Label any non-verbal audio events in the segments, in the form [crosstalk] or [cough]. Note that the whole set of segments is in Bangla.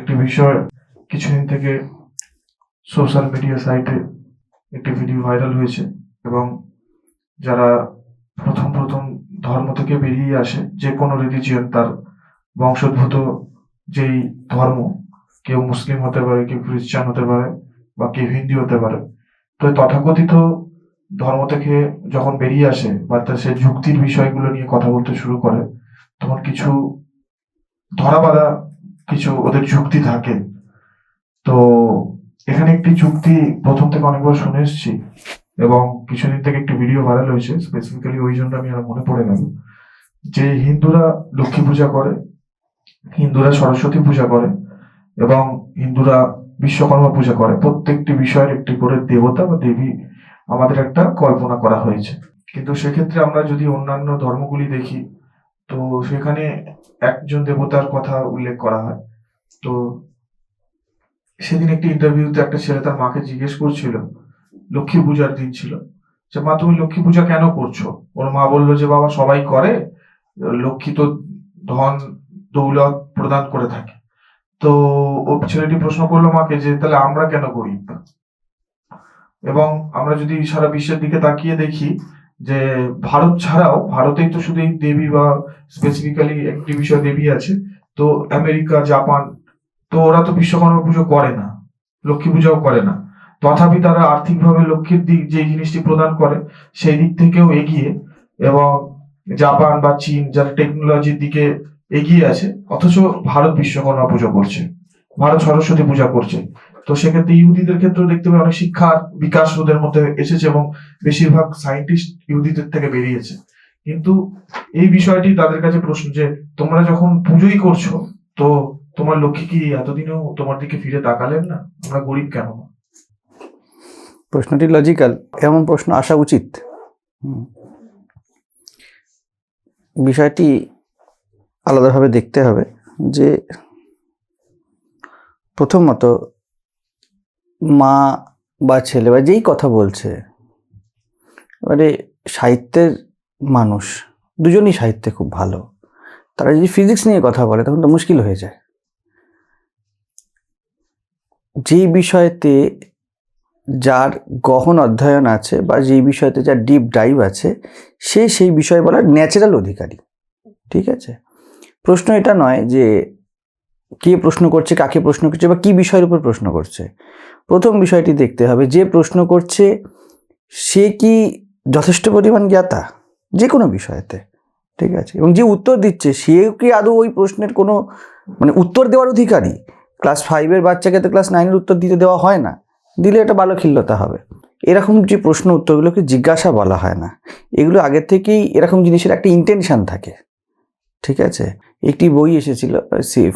একটি বিষয় কিছুদিন থেকে সোশ্যাল মিডিয়া সাইটে একটি ভিডিও ভাইরাল হয়েছে এবং যারা প্রথম প্রথম ধর্ম থেকে বেরিয়ে আসে, যে কোনো রিলিজিয়ন তার বংশোদ্ভূত যেই ধর্ম, কেউ মুসলিম হতে পারে, কেউ খ্রিস্টান হতে পারে বা কেউ হিন্দু হতে পারে, তো তথাকথিত ধর্ম থেকে যখন বেরিয়ে আসে বা তার সে যুক্তির বিষয়গুলো নিয়ে কথা বলতে শুরু করে, তখন কিছু ধরা ধরাবাধা কিছু ওদের যুক্তি থাকে। তো এখানে একটি যুক্তি প্রথম থেকে অনেকবার শুনে এসেছি এবং কিছুদিন থেকে একটি ভিডিও ভাইরাল হয়েছে। স্পেসিফিক্যালি ওই জন্য আমি আর মনে পড়ে গেল। যে হিন্দুরা লক্ষ্মী পূজা করে, হিন্দুরা সরস্বতী পূজা করে এবং হিন্দুরা বিশ্বকর্মা পূজা করে, প্রত্যেকটি বিষয়ের একটি করে দেবতা বা দেবী আমাদের একটা কল্পনা করা হয়েছে। কিন্তু সেক্ষেত্রে আমরা যদি অন্যান্য ধর্মগুলি দেখি তো সেখানে একজন দেবতার কথা উল্লেখ করা হয়। তো সেদিন একটি ইন্টারভিউতে একটা ছেলে তার মাকে জিজ্ঞেস করছিল, লক্ষ্মী পূজার দিন ছিল। যে, মা, তুমি লক্ষ্মী পূজা কেন করছ? ওর মা বলল যে, বাবা, সবাই করে, লক্ষ্মী তো ধন দৌলত প্রদান করে থাকে। তো ও ছেলেটি প্রশ্ন করল মাকে যে, তাহলে আমরা কেন করি এবং আমরা যদি সারা বিশ্বের দিকে তাকিয়ে দেখি যে ভারত ছাড়াও ভারতেই তো শুধু এই দেবী বা স্পেসিফিক্যালি একটি বিষয় দেবী আছে, তো আমেরিকা, জাপান, তো ওরা তো বিশ্বকর্মা পুজো করে না, লক্ষ্মী পূজাও করে না। তথাপি তারা আর্থিকভাবে লক্ষ্মীর দিক যে জিনিসটি প্রদান করে, সেই দিক থেকেও এগিয়ে এবং জাপান বা চীন যারা টেকনোলজির দিকে এগিয়ে আছে, অথচ ভারত বিশ্বকর্মা পুজো করছে, ভারত সরস্বতী পূজা করছে। তো সেক্ষেত্রে ইহুদিদের ক্ষেত্রেও দেখতে পাই অনেক শিক্ষার বিকাশ ওদের মধ্যে এসেছে এবং বেশিরভাগ সায়েন্টিস্ট ইহুদিদের থেকে বেরিয়েছে। কিন্তু এই বিষয়টি তাদের কাছে প্রশ্ন যে, তোমরা যখন পুজোই করছ, তো তোমার লক্ষ্মী কি এতদিনেও তোমার দিকে ফিরে তাকালেন না? আমরা গরিব কেন? প্রশ্নটি লজিক্যাল এমন প্রশ্ন আসা উচিত। বিষয়টি আলাদাভাবে দেখতে হবে যে, প্রথমত মা বা ছেলে বা যেই কথা বলছে, এবারে সাহিত্যের মানুষ, দুজনই সাহিত্যে খুব ভালো। তারা যদি ফিজিক্স নিয়ে কথা বলে, তখন তো মুশকিল হয়ে যায়। যেই বিষয়তে যার গহন অধ্যয়ন আছে বা যেই বিষয়তে যার ডিপ ডাইভ আছে, সে সেই বিষয় বলার ন্যাচারাল অধিকারী। ঠিক আছে? প্রশ্ন এটা নয় যে কে প্রশ্ন করছে, কাকে প্রশ্ন করছে বা কি বিষয়ের উপর প্রশ্ন করছে। প্রথম বিষয়টি দেখতে হবে, যে প্রশ্ন করছে, সে কি যথেষ্ট পরিমাণ জ্ঞাতা? যে কোনো বিষয়েতে, ঠিক আছে? এবং যে উত্তর দিচ্ছে, সেও কি আদৌ ওই প্রশ্নের কোনো মানে উত্তর দেওয়ার অধিকারী? ক্লাস ফাইভের বাচ্চাকে তো ক্লাস নাইনের উত্তর দিতে দেওয়া হয় না, দিলে এটা ভালো খিল্লতা হবে। এরকম যে প্রশ্ন উত্তরগুলোকে জিজ্ঞাসা বলা হয় না। এগুলো আগের থেকেই এরকম জিনিসের একটা ইন্টেনশন থাকে, ঠিক আছে? একটি বই এসেছিল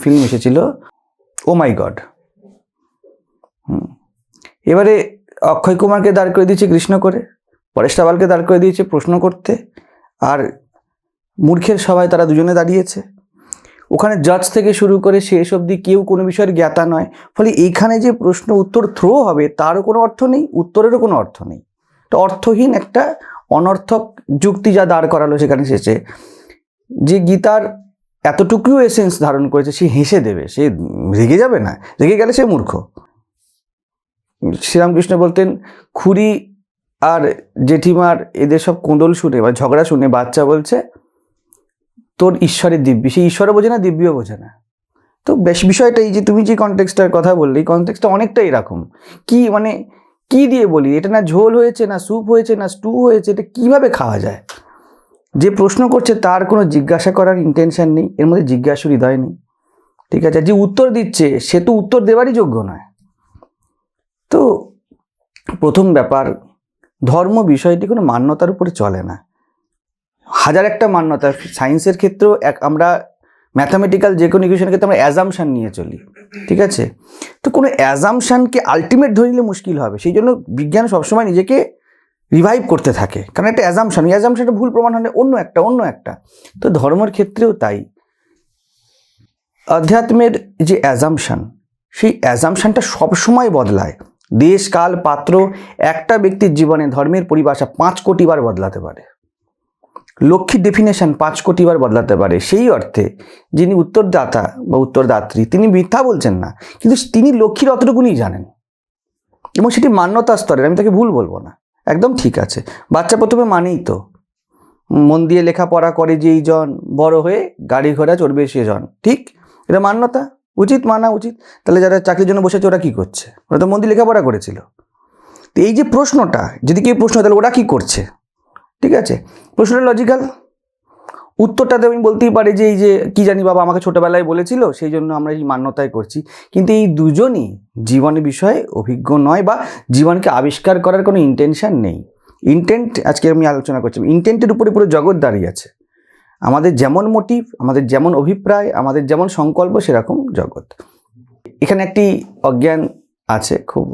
ফিল্ম এসেছিল, ও মাই গড এবারে অক্ষয় কুমারকে দাঁড় করে দিয়েছে কৃষ্ণ করে, পরেশ রাওয়ালকে দাঁড় করে দিয়েছে প্রশ্ন করতে, আর মূর্খের সবাই তারা দুজনে দাঁড়িয়েছে। ওখানে জাজ থেকে শুরু করে শেষ অবধি কেউ কোনো বিষয়ের জ্ঞাতা নয়, ফলে এইখানে যে প্রশ্ন উত্তর থ্রো হবে তারও কোনো অর্থ নেই, উত্তরেরও কোনো অর্থ নেই। তো অর্থহীন একটা অনর্থক যুক্তি যা দাঁড় করালো সেখানে শেষে যে গীতার এতটুকুও এসেন্স ধারণ করেছে, সে হেসে দেবে, সে রেগে যাবে না, রেগে গেলে সে মূর্খ। শ্রীরামকৃষ্ণ বলতেন খুরি আর জেঠিমার এদের সব কোঁদল শুনে বা ঝগড়া শুনে বাচ্চা বলছে, তোর ঈশ্বরের দিব্যি। সে ঈশ্বরও বোঝে না, দিব্যিও বোঝে না। তো বেশ বিষয়টা এই যে তুমি যে কনটেক্সটার কথা বললে, এই কনটেক্সটা অনেকটা এরকম। কি মানে কি দিয়ে বলি? এটা না ঝোল হয়েছে, না স্যুপ হয়েছে, না স্টু হয়েছে, এটা কীভাবে খাওয়া যায়? যে প্রশ্ন করছে তার কোনো জিজ্ঞাসা করার ইন্টেনশন নেই, এর মধ্যে জিজ্ঞাসুর হৃদয় নেই। ঠিক আছে? যে উত্তর দিচ্ছে, সে তো উত্তর দেওয়ারই যোগ্য নয়। তো প্রথম ব্যাপার, ধর্ম বিষয়টি কোনো মান্যতার উপরে চলে না। হাজার একটা মান্যতা, সায়েন্সের ক্ষেত্রেও এক, আমরা ম্যাথামেটিক্যাল যে কোনো ইকুয়েশনের ক্ষেত্রে আমরা অ্যাজামশান নিয়ে চলি, ঠিক আছে? তো কোনো অ্যাজামশানকে আলটিমেট ধরে নিলে মুশকিল হবে, সেই জন্য বিজ্ঞান সবসময় নিজেকে রিভাইভ করতে থাকে। কারণ একটা অ্যাজামশান এই অ্যাজামশানটা ভুল প্রমাণ হলে অন্য একটা অন্য একটা। তো ধর্মের ক্ষেত্রেও তাই। আধ্যাত্মের যে অ্যাজামশান সেই অ্যাজামশানটা সবসময় বদলায়। দেশ কাল পাত্র, একটা ব্যক্তির জীবনে ধর্মের পরিভাষা পাঁচ কোটি বার বদলাতে পারে। লক্ষ্মীর ডেফিনেশন পাঁচ কোটি বার বদলাতে পারে। সেই অর্থে যিনি উত্তরদাতা বা উত্তরদাত্রী, তিনি মিথ্যা বলছেন না, কিন্তু তিনি লক্ষ্মীর অতটুকুনি জানেন। এবং সেটি মান্যতা স্তরের, আমি তাকে ভুল বলব না। একদম ঠিক আছে। বাচ্চা প্রথমে মানেই তো। মন দিয়ে লেখাপড়া করে যেই জন, বড় হয়ে গাড়ি ঘোড়া চড়বে সে জন। ঠিক? এটা মান্যতা। উচিত মানা উচিত। তাহলে যারা চাকরির জন্য বসেছে ওরা কী করছে? ওরা তো মন্দির লেখাপড়া করেছিল। তো এই যে প্রশ্নটা, যদি কেউ প্রশ্ন তাহলে ওরা কী করছে? ঠিক আছে? প্রশ্নটা লজিক্যাল উত্তরটাতে আমি বলতেই পারি যে, এই যে কি জানি বাবা আমাকে ছোটবেলায় বলেছিল, সেই জন্য আমরা এই মান্যতায় করছি। কিন্তু এই দুজনই জীবনের বিষয়ে অভিজ্ঞ নয় বা জীবনকে আবিষ্কার করার কোনো ইন্টেনশন নেই। ইন্টেন্ট আজকে আমি আলোচনা করছি ইন্টেন্টের উপরে পুরো জগৎ দাঁড়িয়ে আছে। আমাদের যেমন মোটিভ আমাদের যেমন অভিপ্রায়, আমাদের যেমন সংকল্প, সেরকম জগৎ। এখানে একটি অজ্ঞান আছে, খুব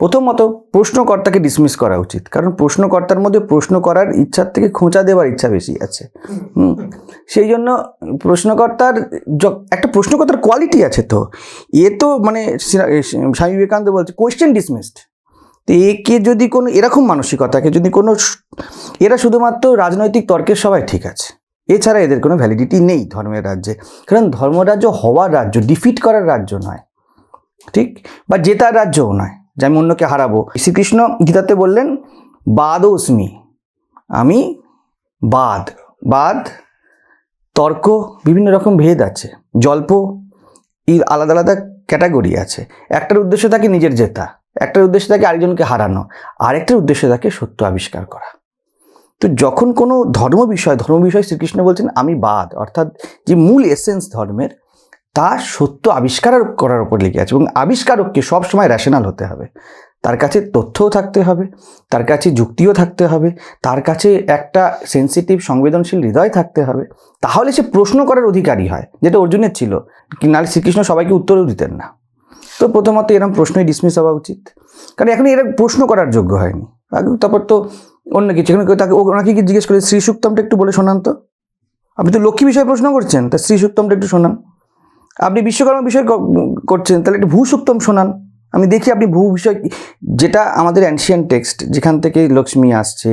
প্রথমত প্রশ্নকর্তাকে ডিসমিস করা উচিত, কারণ প্রশ্নকর্তার মধ্যে প্রশ্ন করার ইচ্ছার থেকে খোঁচা দেওয়ার ইচ্ছা বেশি আছে। সেই জন্য প্রশ্নকর্তার একটা প্রশ্নকর্তার কোয়ালিটি আছে তো। এ তো মানে স্বামী বিবেকানন্দ বলছে কোয়েশ্চেন ডিসমিসড তো একে যদি কোনো, এরকম মানসিকতাকে যদি কোনো এরা শুধুমাত্র রাজনৈতিক তর্কের সবাই ঠিক আছে। এছাড়া এদের কোনো ভ্যালিডিটি নেই ধর্মের রাজ্যে। কারণ ধর্মরাজ্য হওয়ার রাজ্য ডিফিট করার রাজ্য নয়। ঠিক? বা জেতার রাজ্যও নয়। যে আমি অন্যকে হারাবো। শ্রীকৃষ্ণ গীতাতে বললেন বাদোস্মি আমি বাদ। বাদ, তর্ক, বিভিন্ন রকম ভেদ আছে। জল্প এই আলাদা আলাদা ক্যাটাগরি আছে। একটার উদ্দেশ্য থাকে নিজের জেতা। একটার উদ্দেশ্য থাকে আরেকজনকে হারানো। আরেকটার উদ্দেশ্য থাকে সত্য আবিষ্কার করা। তো যখন কোনো ধর্ম বিষয় ধর্ম বিষয় শ্রীকৃষ্ণ বলছেন, আমি বাদ অর্থাৎ যে মূল এসেন্স ধর্মের, তা সত্য আবিষ্কার করার উপর লেগে আছে এবং আবিষ্কারককে সবসময় র্যাশনাল হতে হবে। তার কাছে তথ্যও থাকতে হবে, তার কাছে যুক্তিও থাকতে হবে, তার কাছে একটা সেন্সিটিভ সংবেদনশীল হৃদয় থাকতে হবে। তাহলে সে প্রশ্ন করার অধিকারী হয়, যেটা অর্জুনের ছিল নাহলে শ্রীকৃষ্ণ সবাইকে উত্তরও দিতেন না। তো প্রথমত এরকম প্রশ্নই ডিসমিস হওয়া উচিত। কারণ এখন এরা প্রশ্ন করার যোগ্য হয়নি। তারপর তো অন্য কিছু। এখন তাকে ওনাকে কি জিজ্ঞেস করে শ্রী সুক্তমটা একটু বলে শোনান তো? আপনি তো লক্ষ্মী বিষয়ে প্রশ্ন করছেন, তা শ্রী সুক্তমটা একটু শোনান। আপনি বিশ্বকর্মা বিষয় করছেন, তাহলে একটু ভূ সুক্তম শোনান। আমি দেখি আপনি ভূ বিষয়, যেটা আমাদের অ্যানশিয়ান টেক্সট যেখান থেকে লক্ষ্মী আসছে,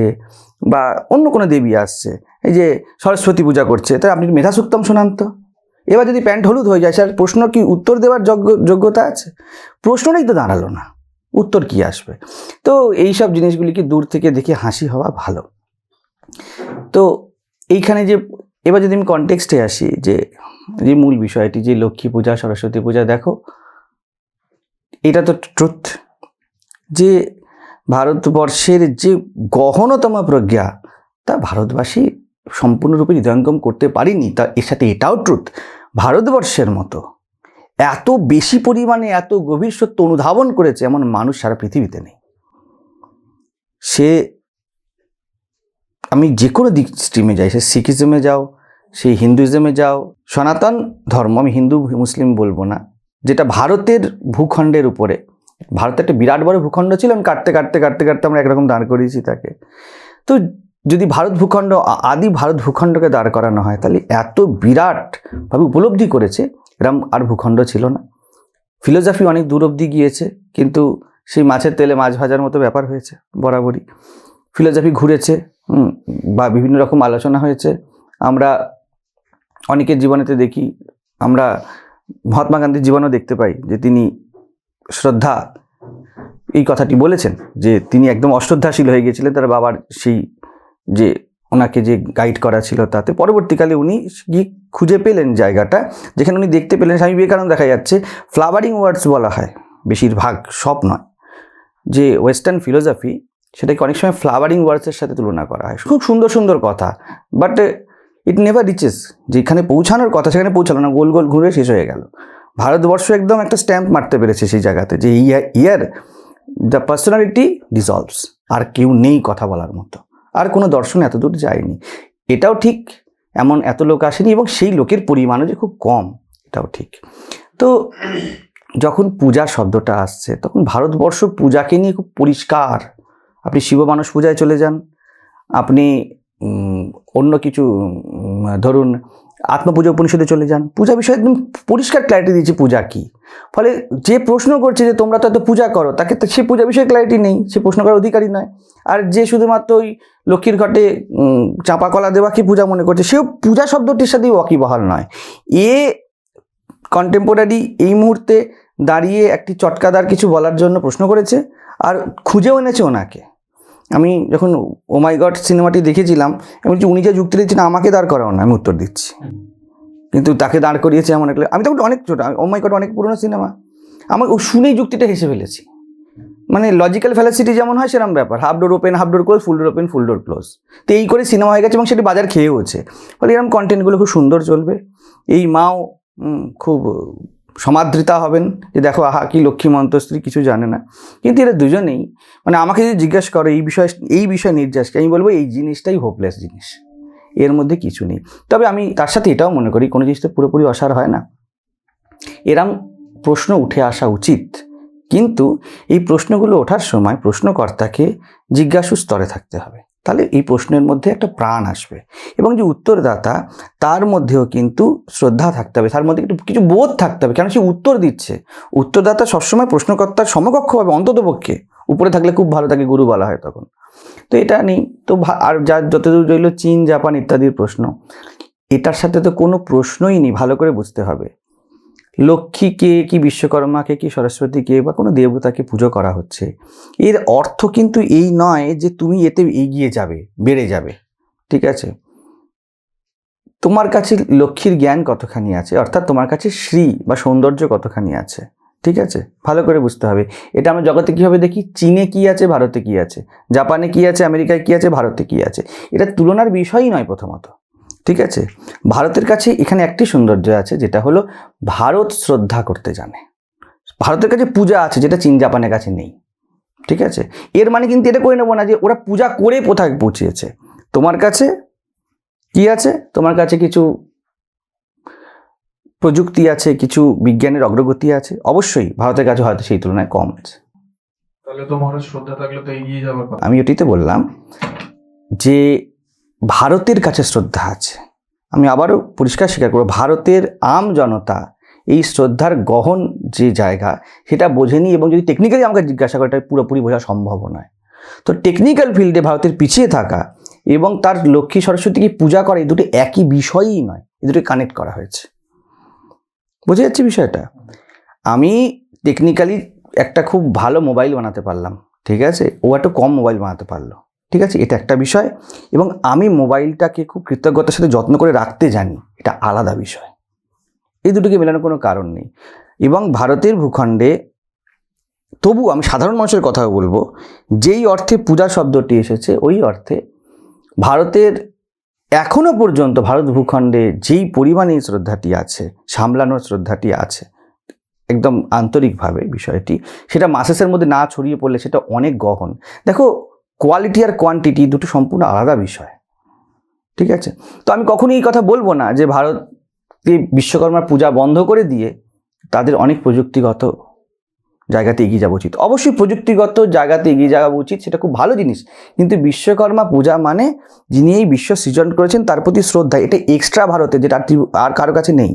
বা অন্য কোনো দেবী আসছে, এই যে সরস্বতী পূজা করছে তাই আপনি মেধা সুক্তম শোনান তো। এবার যদি প্যান্ট হলুদ হয়ে যায়, স্যার, প্রশ্ন কি উত্তর দেওয়ার যোগ্য যোগ্যতা আছে? প্রশ্নটাই তো দাঁড়াল না। উত্তর কি আসবে? তো এই সব জিনিসগুলিকে দূর থেকে দেখে হাসি হওয়া ভালো। তো এইখানে যে, এবার যদি আমি কনটেক্সটে আসি যে যে মূল বিষয়টি, যে লক্ষ্মী পূজা, সরস্বতী পূজা, দেখো, এটা তো ট্রুথ যে ভারতবর্ষের যে গহনতম প্রজ্ঞা, তা ভারতবাসী সম্পূর্ণরূপে হৃদয়ঙ্গম করতে পারিনি, তা এর সাথে এটাও ট্রুথ ভারতবর্ষের মতো। এত বেশি পরিমাণে, এত গভীর সত্য অনুধাবন করেছে এমন মানুষ সারা পৃথিবীতে নেই। সে, আমি যে কোনো দিক স্ট্রিমে যাই, সে শিখিজমে যাও সেই হিন্দুইজমে যাও, সনাতন ধর্ম আমি হিন্দু, মুসলিম বলব না, যেটা ভারতের ভূখণ্ডের উপরে ভারতের একটা বিরাট বড় ভূখণ্ড ছিল, আমি কাটতে কাটতে কাটতে কাটতে আমরা একরকম দাঁড় করিয়েছি তাকে। তো যদি ভারত ভূখণ্ড আদি ভারত ভূখণ্ডকে দাঁড় করানো হয়, তাহলে এত বিরাটভাবে উপলব্ধি করেছে এরম আর ভূখণ্ড ছিল না। ফিলোসফি অনেক দূর অবধি গিয়েছে, কিন্তু সেই মাছের তেলে মাছ ভাজার মতো ব্যাপার হয়েছে, বরাবরই। ফিলোসফি ঘুরেছে বা বিভিন্ন রকম আলোচনা হয়েছে। আমরা অনেকের জীবনেতে দেখি, আমরা মহাত্মা গান্ধীর জীবনও দেখতে পাই যে তিনি শ্রদ্ধা, এই কথাটি বলেছেন যে তিনি একদম অশ্রদ্ধাশীল হয়ে গিয়েছিলেন, তার বাবার সেই যে ওনাকে যে গাইড করা ছিল তাতে পরবর্তীকালে উনি গিয়ে খুঁজে পেলেন জায়গাটা, যেখানে উনি দেখতে পেলেন স্বামী বিবেকানন্দ দেখা যাচ্ছে ফ্লাওয়ারিং ওয়ার্ডস বলা হয়, বেশিরভাগ সব নয়। যে ওয়েস্টার্ন ফিলোসফি সেটাকে অনেক সময় ফ্লাওয়ারিং ওয়ার্ডসের সাথে তুলনা করা হয়। খুব সুন্দর সুন্দর কথা, বাট ইট নেভার রিচেস, যেখানে পৌঁছানোর কথা সেখানে পৌঁছালো না, গোল গোল ঘুরে শেষ হয়ে গেল। ভারতবর্ষ একদম একটা স্ট্যাম্প মারতে পেরেছে সেই জায়গাতে, যে ইয়ার দ্য পার্সোনালিটি ডিসলভস আর কেউ নেই কথা বলার মতো। আর কোনো দর্শন এত দূর যায়নি। এটাও ঠিক এমন এত লোক আসেনি এবং সেই লোকের পরিমাণও যে খুব কম, এটাও ঠিক। তো যখন পূজা শব্দটা আসছে, তখন ভারতবর্ষ পূজাকে নিয়ে খুব পরিষ্কার। আপনি শিব মানুষ পূজায় চলে যান, আপনি অন্য কিছু ধরুন আত্মপূজা উপনিষদে চলে যান। পূজা বিষয়ে একদম পরিষ্কার ক্ল্যারিটি দিয়েছে পূজা কি? ফলে যে প্রশ্ন করছে যে তোমরা তো এত পূজা করো, তাকে তো সে পূজা বিষয়ে ক্ল্যারিটি নেই, সে প্রশ্ন করার অধিকারী নয়। আর যে শুধুমাত্র ওই লক্ষ্মীর ঘটে চাপা কলা দেওয়াকে পূজা মনে করছে, সেও পূজা শব্দটির সাথেই ওয়াকিবহাল নয়। এ কন্টেম্পোরারি এই মুহূর্তে দাঁড়িয়ে একটি চটকাদার কিছু বলার জন্য প্রশ্ন করেছে, আর খুঁজেও এনেছে ওনাকে। আমি যখন, ও মাই গড সিনেমাটি দেখেছিলাম, আমি উনি যে যুক্তি দিচ্ছেন, আমাকে দাঁড় করাও না। আমি উত্তর দিচ্ছি। কিন্তু তাকে দাঁড় করিয়েছে এমন একটা আমি তখন অনেক ছোট ও মাই গড অনেক পুরনো সিনেমা আমার ও শুনেই যুক্তিটা হেসে ফেলেছি। মানে লজিক্যাল ফ্যালাসিটি যেমন হয় সেরকম ব্যাপার। Half door open half door close full door open full door close তো এই করে সিনেমা হয়ে গেছে এবং সেটি বাজার খেয়েওছে ফলে এরকম কন্টেন্টগুলো খুব সুন্দর চলবে। এই মাও খুব সমাদৃতা হবেন যে দেখো, আহা, কি লক্ষ্মী মন্ত্রস্ত্রী, কিছু জানে না। কিন্তু এরা দুজনেই মানে আমাকে যদি জিজ্ঞেস করো, এই বিষয় এই বিষয় নির্যাসকে আমি বলব এই জিনিসটাই হোপলেস জিনিস। এর মধ্যে কিছু নেই। তবে আমি তার সাথে এটাও মনে করি, কোনো জিনিস তো পুরোপুরি অসার হয় না। এরম প্রশ্ন উঠে আসা উচিত, কিন্তু এই প্রশ্নগুলো ওঠার সময় প্রশ্নকর্তাকে জিজ্ঞাসু স্তরে থাকতে হবে। তাহলে এই প্রশ্নের মধ্যে একটা প্রাণ আসবে। এবং যে উত্তরদাতা, তার মধ্যেও কিন্তু শ্রদ্ধা থাকতে হবে। তার মধ্যে একটু কিছু বোধ থাকতে হবে। কেন সে উত্তর দিচ্ছে। উত্তরদাতা সবসময় প্রশ্নকর্তার সমকক্ষ হবে অন্ততপক্ষে। উপরে থাকলে খুব ভালো তাকে গুরু বলা হয় তখন। তো এটা নেই। তো আর যা যতদূর রইল চীন, জাপান ইত্যাদির প্রশ্ন। এটার সাথে তো কোনো প্রশ্নই নেই। ভালো করে বুঝতে হবে। লক্ষ্মীকে কি বিশ্বকর্মাকে কি সরস্বতীকে বা কোনো দেবতাকে পুজো করা হচ্ছে? এর অর্থ কিন্তু এই নয় যে তুমি এতে এগিয়ে যাবে, বেড়ে যাবে। ঠিক আছে? তোমার কাছে লক্ষ্মীর জ্ঞান কতখানি আছে? অর্থাৎ তোমার কাছে শ্রী বা সৌন্দর্য কতখানি আছে? ঠিক আছে? ভালো করে বুঝতে হবে। এটা আমরা জগতে কীভাবে দেখি? চীনে কি আছে? ভারতে কি আছে? জাপানে কি আছে? আমেরিকায় কি আছে? ভারতে কি আছে? এটা তুলনার বিষয়ই নয় প্রথমত। ঠিক আছে? ভারতের কাছে এখানে একটি সৌন্দর্য আছে যেটা হলো ভারত শ্রদ্ধা করতে জানে। ভারতের কাছে পূজা আছে যেটা চীন জাপানের কাছে নেই। ঠিক আছে? এর মানে কিন্তু এটা করে নেব না যে ওরা পূজা করে কোথায় পৌঁছিয়েছে তোমার কাছে কি আছে? তোমার কাছে কিছু প্রযুক্তি আছে কিছু বিজ্ঞানের অগ্রগতি আছে? অবশ্যই ভারতের কাছে হয়তো সেই তুলনায় কম আছে। তাহলে তো মহারাজ শ্রদ্ধা থাকলে তো এগিয়ে যাওয়ার আমি ওটিতে বললাম যে ভারতের কাছে শ্রদ্ধা আছে। আমি আবারও পরিষ্কার স্বীকার করব, ভারতের আম জনতা এই শ্রদ্ধার গহন যে জায়গা, সেটা বোঝেনি এবং যদি টেকনিক্যালি আমাকে জিজ্ঞাসা করে পুরোপুরি বোঝা সম্ভব নয়। তো টেকনিক্যাল ফিল্ডে ভারতের পিছিয়ে থাকা এবং তার লক্ষ্মী সরস্বতীকে পূজা করা, এই দুটো একই বিষয়ই নয়, এই দুটো কানেক্ট করা হয়েছে। বুঝে যাচ্ছে বিষয়টা? আমি টেকনিক্যালি একটা খুব ভালো মোবাইল বানাতে পারলাম, ঠিক আছে? ও একটু কম মোবাইল বানাতে পারল। ঠিক আছে? এটা একটা বিষয় এবং আমি মোবাইলটাকে খুব কৃতজ্ঞতার সাথে যত্ন করে রাখতে জানি, এটা আলাদা বিষয়। এই দুটোকে মেলানোর কোনো কারণ নেই। এবং ভারতের ভূখণ্ডে তবু আমি সাধারণ মানুষের কথা বলব, যেই অর্থে পূজা শব্দটি এসেছে, ওই অর্থে ভারতের এখনও পর্যন্ত ভারত ভূখণ্ডে যেই পরিমাণে শ্রদ্ধাটি আছে, সামলানোর শ্রদ্ধাটি আছে, একদম আন্তরিকভাবে বিষয়টি, সেটা মাসেসের মধ্যে না ছড়িয়ে পড়লে সেটা অনেক গহন। দেখো কোয়ালিটি আর কোয়ান্টিটি দুটো সম্পূর্ণ আলাদা বিষয়। ঠিক আছে? তো আমি কখনোই এই কথা বলব না যে ভারতে বিশ্বকর্মার পূজা বন্ধ করে দিয়ে তাদের অনেক প্রযুক্তিগত জায়গাতে এগিয়ে যাওয়া উচিত। অবশ্যই প্রযুক্তিগত জায়গাতে এগিয়ে যাওয়া উচিত, সেটা খুব ভালো জিনিস। কিন্তু বিশ্বকর্মা পূজা মানে যিনি এই বিশ্ব সৃজন করেছেন, তার প্রতি শ্রদ্ধা, এটা এক্সট্রা ভারতে যেটা আর কারও কাছে নেই।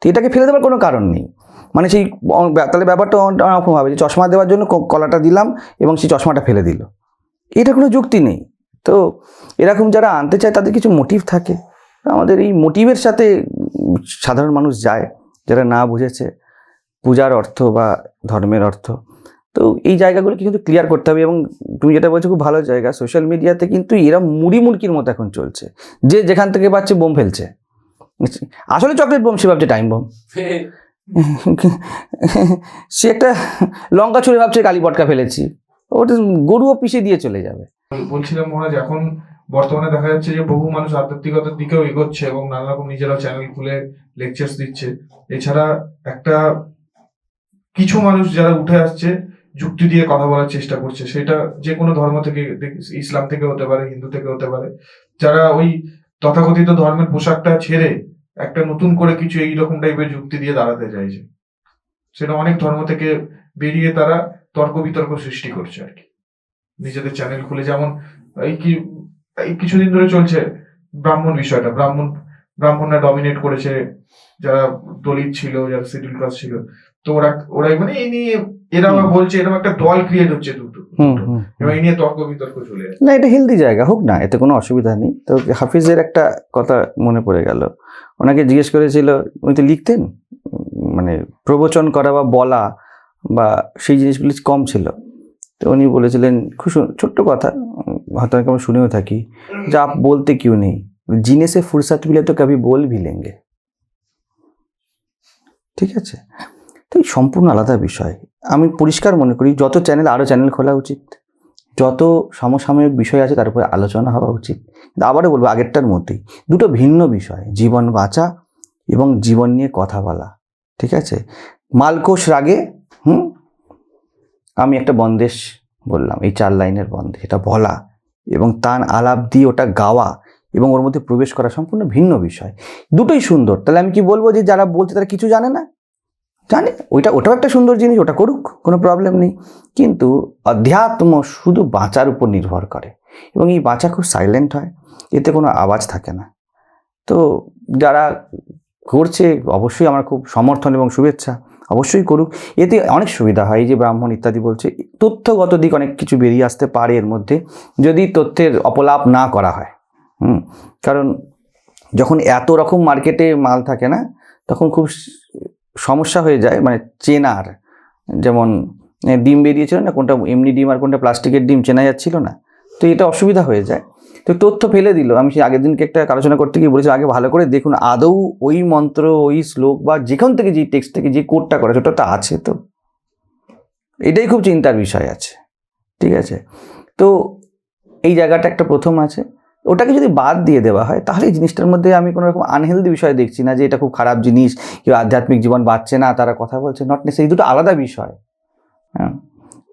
তো এটাকে ফেলে দেওয়ার কোনো কারণ নেই। মানে সেই তাহলে ব্যাপারটা অন্যরকম হবে যে চশমা দেওয়ার জন্য কলাটা দিলাম এবং সেই চশমাটা ফেলে দিল। এটা কোনো যুক্তি নেই। তো এরকম যারা আনতে চায় তাদের কিছু মোটিভ থাকে। আমাদের এই মোটিভের সাথে সাধারণ মানুষ যায় যারা না বুঝেছে পূজার অর্থ বা ধর্মের অর্থ। তো এই জায়গাগুলোকে কিন্তু ক্লিয়ার করতে হবে এবং তুমি যেটা বলছো খুব ভালো জায়গা। সোশ্যাল মিডিয়াতে কিন্তু এরা মুড়ি মুড়কির মতো এখন চলছে। যে যেখান থেকে পাচ্ছে বোম ফেলছে। আসলে চকলেট বোম সে ভাবছে টাইম বোম [laughs] সে একটা লঙ্কা ছুঁড়ে ভাবছে কালী পটকা ফেলেছি। ওটা গরুও পিষে দিয়ে চলে যাবে। বলছিলাম মহারাজ, এখন বর্তমানে দেখা যাচ্ছে যে বহু মানুষ আধ্যাত্মিকতার দিকেও এগোচ্ছে এবং নানা রকম নিজেরা চ্যানেল খুলে লেকচার্স দিচ্ছে। এছাড়া একটা কিছু মানুষ যারা উঠে আসছে, যুক্তি দিয়ে কথা বলার চেষ্টা করছে, সেটা যে কোনো ধর্ম থেকে ইসলাম থেকে হতে পারে, হিন্দু থেকে হতে পারে, যারা ওই তথাকথিত ধর্মের পোশাকটা ছেড়ে একটা নতুন করে কিছু এইরকম টাইপের যুক্তি দিয়ে দাঁড়াতে চাইছে। সেটা অনেক ধর্ম থেকে বেরিয়ে তারা তর্ক বিতর্ক সৃষ্টি করছে আর কি। নিজেদের চ্যানেল খুলে যেমন এই কি এই কিছুদিন ধরে চলছে ব্রাহ্মণ বিষয়টা। ব্রাহ্মণ ব্রাহ্মণরা ডমিনেট করেছে যারা দলিত ছিল যারা শিডিউল কাস্ট ছিল তো ওরা ওরাই মানে এই নিয়ে এরা বলছে এরকম একটা দল ক্রিয়েট হচ্ছে দুটো। হুম এই নিয়ে তর্ক বিতর্ক চলে না এটা হেলদি জায়গা হোক না এতে কোনো অসুবিধা নেই। তো হাফিজের একটা কথা মনে পড়ে গেল। ওনাকে জিজ্ঞেস করেছিল উনি তো লিখতেন? মানে প্রবচন করা বা বলা বা সেই জিনিসগুলি কম ছিল। তো উনি বলেছিলেন খুব ছোট্ট কথা, হয়তো আমরা শুনেও থাকি, যে আপ বলতে কেউ নেই? জিনে সে ফুরসত মিলে তো কবি বল ভি লেঙ্গে। ঠিক আছে? তো সম্পূর্ণ আলাদা বিষয়। আমি পরিষ্কার মনে করি, যত চ্যানেল, আরও চ্যানেল খোলা উচিত। যত সমসাময়িক বিষয় আছে, তার উপরে আলোচনা হওয়া উচিত। কিন্তু আবারও বলব, আগেরটার মধ্যেই দুটো ভিন্ন বিষয়, জীবন বাঁচা এবং জীবন নিয়ে কথা বলা। ঠিক আছে? মালকোষ রাগে হুম? আমি একটা বন্দেশ বললাম, এই চার লাইনের বন্দেশ এটা বলা এবং তান আলাপ দিয়ে ওটা গাওয়া এবং ওর মধ্যে প্রবেশ করা সম্পূর্ণ ভিন্ন বিষয়। দুটোই সুন্দর। তাহলে আমি কি বলব যে যারা বলছে তারা কিছু জানে না? জানে ওইটা, ওটাও একটা সুন্দর জিনিস, ওটা করুক, কোনো প্রবলেম নেই। কিন্তু অধ্যাত্ম শুধু বাঁচার উপর নির্ভর করে এবং এই বাঁচা খুব সাইলেন্ট হয়, এতে কোনো আওয়াজ থাকে না। তো যারা করছে অবশ্যই আমার খুব সমর্থন এবং শুভেচ্ছা। অবশ্যই করুক। এতে অনেক সুবিধা হয় যে ব্রাহ্মণ ইত্যাদি বলছে। তথ্যগত দিক অনেক কিছু বেরিয়ে আসতে পারে এর মধ্যে, যদি তথ্যের অপলাপ না করা হয়। হুম, কারণ যখন এত রকম মার্কেটে মাল থাকে না, তখন খুব সমস্যা হয়ে যায় মানে চেনার। যেমন ডিম বেরিয়েছিল না, কোনটা এমনি ডিম আর কোনটা প্লাস্টিকের ডিম চেনা যাচ্ছিল না, তো এটা অসুবিধা হয়ে যায়। তো তথ্য ফেলে দিল। আমি সেই আগের দিনকে একটা আলোচনা করতে গিয়ে বলেছি আগে ভালো করে দেখুন, আদৌ ওই মন্ত্র, ওই শ্লোক বা যেখান থেকে যে টেক্সট থেকে যে কোডটা করা ওটা তো আছে তো? এটাই খুব চিন্তার বিষয় আছে, ঠিক আছে? তো এই জায়গাটা একটা প্রথম আছে। ওটাকে যদি বাদ দিয়ে দেওয়া হয়, তাহলে এই জিনিসটার মধ্যে আমি কোনো রকম আনহেলদি বিষয় দেখছি না যে এটা খুব খারাপ জিনিস, কেউ আধ্যাত্মিক জীবন বাঁচছে না, তারা কথা বলছে নট নেস এই দুটো আলাদা বিষয়। হ্যাঁ।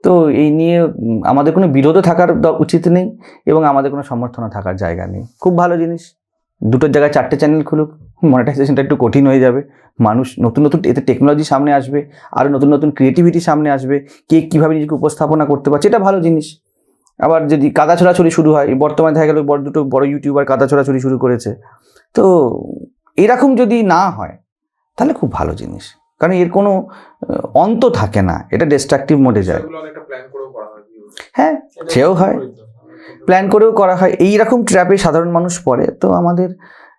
তো এই নিয়ে আমাদের কোনো বিরোধও থাকার উচিত নেই এবং আমাদের কোনো সমর্থনও থাকার জায়গা নেই। খুব ভালো জিনিস। দুটোর জায়গায় চারটে চ্যানেল খুলুক, মনিটাইজেশনটা একটু কঠিন হয়ে যাবে। মানুষ নতুন নতুন এতে টেকনোলজি সামনে আসবে আরও নতুন নতুন ক্রিয়েটিভিটি সামনে আসবে, কে কীভাবে নিজেকে উপস্থাপনা করতে পারছে, এটা ভালো জিনিস। আবার যদি কাদা ছোড়াছড়ি শুরু হয়, বর্তমানে দেখা গেল বড় দুটো বড় ইউটিউবার কাদা ছোড়াছড়ি শুরু করেছে। তো এরকম যদি না হয়, তাহলে খুব ভালো জিনিস। কারণ এর কোনো অন্ত থাকে না এটা ডিস্ট্রাকটিভ মোডে যায়। হয় হ্যাঁ সেও হয়। প্ল্যান করেও করা হয় এই রকম ট্র্যাপে সাধারণ মানুষ পড়ে তো আমাদের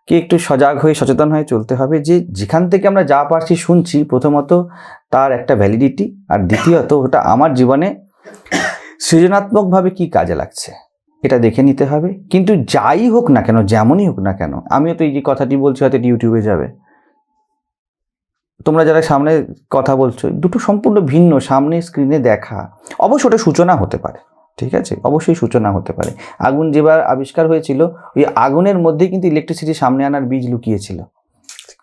কে একটু সজাগ হয়ে সচেতন হয়ে চলতে হবে যে যেখান থেকে আমরা যা পারছি শুনছি প্রথমত তার একটা ভ্যালিডিটি আর দ্বিতীয়ত ওটা আমার জীবনে সৃজনাত্মকভাবে কি কাজে লাগছে এটা দেখে নিতে হবে। কিন্তু যাই হোক না কেন যেমনই হোক না কেন আমিও তো এই যে কথাটি বলছি হয়তো ইউটিউবে যাবে। তোমরা যারা সামনে কথা বলছো, দুটো সম্পূর্ণ ভিন্ন, সামনে স্ক্রিনে দেখা। অবশ্য ওটা সূচনা হতে পারে, ঠিক আছে? অবশ্যই সূচনা হতে পারে। আগুন যেবার আবিষ্কার হয়েছিল, ওই আগুনের মধ্যে কিন্তু ইলেকট্রিসিটি সামনে আনার বীজ লুকিয়েছিল।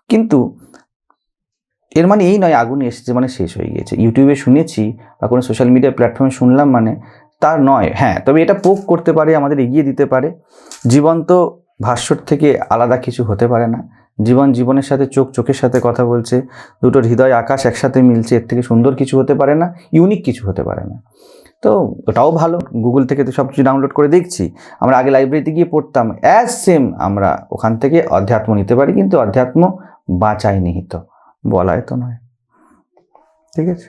কিন্তু এর মানে এই নয় আগুন এসেছে মানে শেষ হয়ে গিয়েছে। ইউটিউবে শুনেছি বা কোনো সোশ্যাল মিডিয়া প্ল্যাটফর্মে শুনলাম মানে তার নয়। হ্যাঁ তবে এটা পোক করতে পারে, আমাদের এগিয়ে দিতে পারে। জীবন্ত ভাস্বর থেকে আলাদা কিছু হতে পারে না। জীবন জীবনের সাথে, চোখ চোখের সাথে কথা বলছে। দুটো হৃদয় আকাশ একসাথে মিলছে, এর থেকে সুন্দর কিছু হতে পারে না ইউনিক কিছু হতে পারে না। তো ওটাও ভালো গুগল থেকে তো সব কিছু ডাউনলোড করে দেখছি। আমরা আগে লাইব্রেরিতে গিয়ে পড়তাম অ্যাজ সেম আমরা ওখান থেকে অধ্যাত্ম নিতে পারি, কিন্তু অধ্যাত্ম বাঁচায় নিহিত বলাই তো নয়। ঠিক আছে?